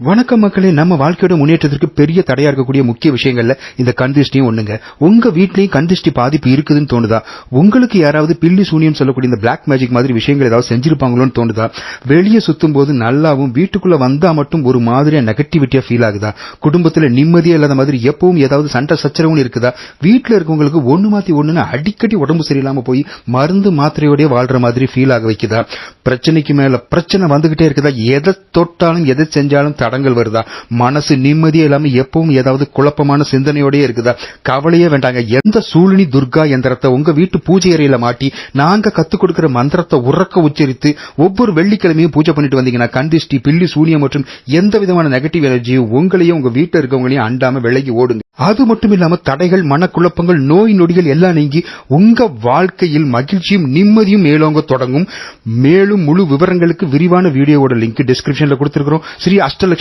வணக்கம் மக்களே நம்ம வாழ்க்கையோட முன்னேற்றத்திற்கு பெரிய தடையா இருக்கக்கூடிய முக்கிய விஷயங்கள்ல இந்த கந்திஷ்டியும் ஒண்ணுங்க. உங்க வீட்லயும் கந்திஷ்டி பாதிப்பு இருக்குதுன்னு தோணுதா? உங்களுக்கு யாராவது பில்லி சூனியம் சொல்லக்கூடிய இந்த பிளாக் மேஜிக் மாதிரி விஷயங்கள் ஏதாவது செஞ்சிருப்பாங்களோன்னு தோணுதா? வெளியே சுத்தும் போது நல்லாவும் வீட்டுக்குள்ள வந்தா மட்டும் ஒரு மாதிரியா நெகட்டிவிட்டியா ஃபீல் ஆகுதா? குடும்பத்துல நிம்மதியா இல்லாத மாதிரி எப்பவும் ஏதாவது சண்டை சச்சரவுன்னு இருக்குதா? வீட்டுல இருக்கவங்களுக்கு ஒண்ணு மாத்தி ஒண்ணுன்னு அடிக்கடி உடம்பு சரியில்லாம போய் மருந்து மாத்திரையோடய வாழ்ற மாதிரி ஃபீல் ஆக வைக்குதா? பிரச்சனைக்கு மேல பிரச்சனை வந்துகிட்டே இருக்குதா? எதை தொட்டாலும் எதை செஞ்சாலும் தடங்கள் வருதா? மனசு நிம்மதியே இல்லாம எப்பவும் ஏதாவது குழப்பமான சிந்தனையோடயே இருக்குதா? கவலையே வேண்டாங்க. எந்த சூழ்நி துர்கா எந்திரத்தை உங்க வீட்டு பூஜை அறையில மாட்டி நாங்க கத்து கொடுக்கிற மந்திரத்தை உறக்க உச்சரித்து ஒவ்வொரு வெள்ளிக்கிழமையும் பூஜை பண்ணிட்டு வந்தீங்கன்னா கந்திஷ்டி பில்லி சூனியம் மற்றும் எந்த விதமான நெகட்டிவ் எனர்ஜியும் உங்களையும் உங்க வீட்டில் இருக்கவங்களையும் அண்டாம விலகி ஓடுங்க. அது மட்டும் இல்லாம தடைகள் மனக்குழப்பங்கள் நோய் நொடிகள் எல்லாம் நீங்கி உங்க வாழ்க்கையில் மகிழ்ச்சியும் நிம்மதியும் மேலோங்க தொடங்கும். மேலும் முழு விவரங்களுக்கு விரிவான வீடியோவோட லிங்க் டிஸ்கிரிப்ஷன்ல கொடுத்திருக்கிறோம். ஸ்ரீ அஷ்டலட்சுமி